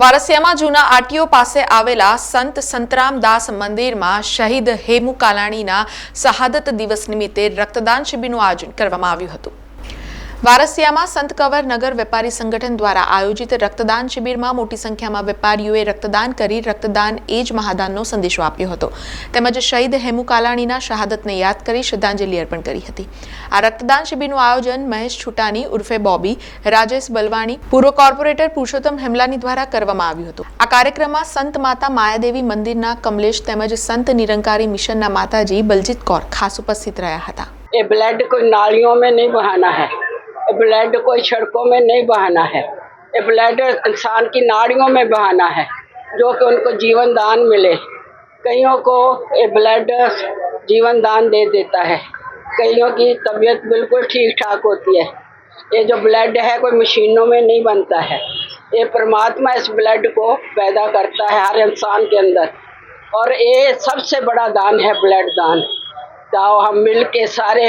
વારસિયામાં જૂના આટીઓ પાસે આવેલા સંત સંતરામદાસ મંદિરમાં શહીદ હેમુ કાલાણીના શહાદત દિવસ નિમિત્તે રક્તદાન શિબિરનું આયોજન કરવામાં આવ્યું હતું. વારસિયામાં સંત નગર વેપારી સંગઠન દ્વારા આયોજિત રક્તદાન શિબિરમાં મોટી સંખ્યામાં વેપારીઓએ રક્તદાન કરી રક્તદાન એ જ મહાદાનનો સંદેશો આપ્યો હતો. તેમજ શહીદ હેમુ કાલાણીના શહાદતને યાદ કરી શ્રદ્ધાંજલિ અર્પણ કરી હતી. આ રક્તદાન શિબિરનું આયોજન મહેશ છુટાની ઉર્ફે બોબી, રાજેશ બલવાણી, પૂર્વ કોર્પોરેટર પુરુષોત્તમ હેમલાની દ્વારા કરવામાં આવ્યું હતું. આ કાર્યક્રમમાં સંત માતા માયાદેવી મંદિરના કમલેશ તેમજ સંત નિરંકારી મિશનના માતાજી બલજીત કૌર ખાસ ઉપસ્થિત રહ્યા હતા. એ બ્લડ કોઈ નાળીઓ મેં નહીં બહાના હૈ. ब्लड कोई सड़कों में नहीं बहाना है। ये ब्लड इंसान की नाड़ियों में बहाना है, जो कि उनको जीवन दान मिले। कईयों को ये ब्लड जीवन दान दे देता है। कईयों की तबीयत बिल्कुल ठीक ठाक होती है। ये जो ब्लड है, कोई मशीनों में नहीं बनता है। ये परमात्मा इस ब्लड को पैदा करता है हर इंसान के अंदर। और ये सबसे बड़ा दान है ब्लड दान। जाओ हम मिल के सारे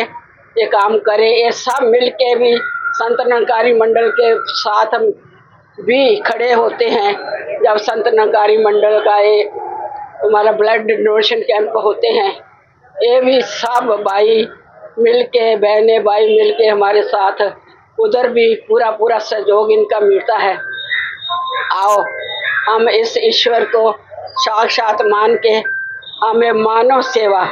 ये काम करें, ये सब मिल के भी संत निरंकारी मंडल के साथ हम भी खड़े होते हैं। जब संत निरंकारी मंडल का ये हमारा ब्लड डोनेशन कैंप होते हैं, ये भी सब भाई मिल के बहनें भाई मिल के हमारे साथ, उधर भी पूरा पूरा सहयोग इनका मिलता है। आओ, हम इस ईश्वर को साक्षात मान के हमें मानव सेवा,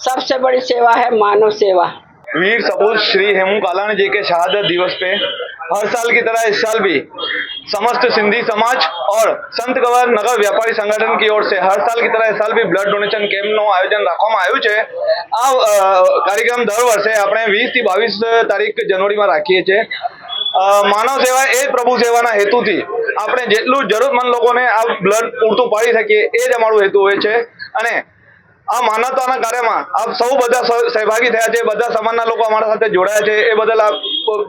सबसे बड़ी सेवा है मानव सेवा। वीर सपूत श्री हेमू कालानी जी के शहादत दिवस पे हर साल की तरह इस साल भी समस्त सिंधी समाज और સંત કવર નગર વ્યાપારી સંગઠન की ओर से हर साल की तरह इस साल भी બ્લડ ડોનેશન કેમ્પનું આયોજન રાખવામાં આવ્યું છે આ અ, કાર્યક્રમ દર વર્ષે આપણે વીસ થી બાવીસ તારીખ જાન્યુઆરીમાં રાખીએ છીએ અ, માનવ સેવા એ જ પ્રભુ સેવાના હેતુથી આપણે જેટલું જરૂરતમંદ લોકોને આ બ્લડ પૂરતું પાડી શકીએ એ જ અમારું હેતુ હોય છે અને આ માનવતાના કાર્યમાં આપ સૌ બધા સહ- સહભાગી થયા છે બધા સમાજના લોકો અમારા સાથે જોડાયા છે એ બદલ આપ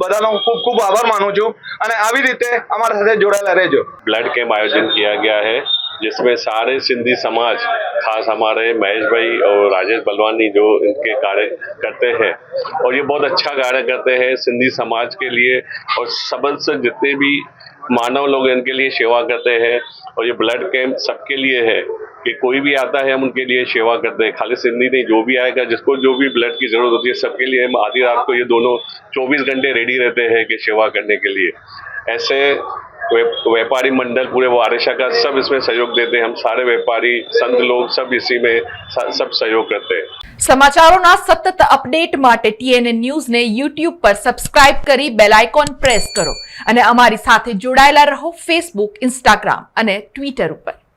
બધાનો ખૂબ ખૂબ આભાર માનું છું અને આવી રીતે અમારા સાથે જોડાયેલા રહેજો ब्लड कैंप आयोजन किया गया है जिसमें सारे सिंधी समाज खास हमारे महेश भाई और राजेश बलवानी जो इनके कार्य करते हैं और ये बहुत अच्छा कार्य करते हैं सिंधी समाज के लिए और सबल से जितने भी मानव लोग इनके लिए सेवा करते हैं और ये ब्लड कैंप सबके लिए है कि कोई भी आता है हम उनके लिए सेवा करते हैं खाली सिंधी नहीं जो भी आएगा जिसको जो भी ब्लड की जरूरत होती है सबके लिए हम आधी रात को ये दोनों 24 घंटे रेडी रहते हैं कि सेवा करने के लिए ऐसे वे, व्यापारी मंडल पूरे वारिशा का सब इसमें सहयोग देते हैं हम सारे व्यापारी संत लोग सब इसी में स- सब सहयोग करते हैं સમાચારોના સતત અપડેટ માટે ટીએનએ ન્યૂઝને યુટ્યુબ પર સબસ્ક્રાઇબ કરી બેલ આઇકોન પ્રેસ કરો અને અમારી સાથે જોડાયેલા રહો ફેસબુક ઇન્સ્ટાગ્રામ અને ટ્વિટર ઉપર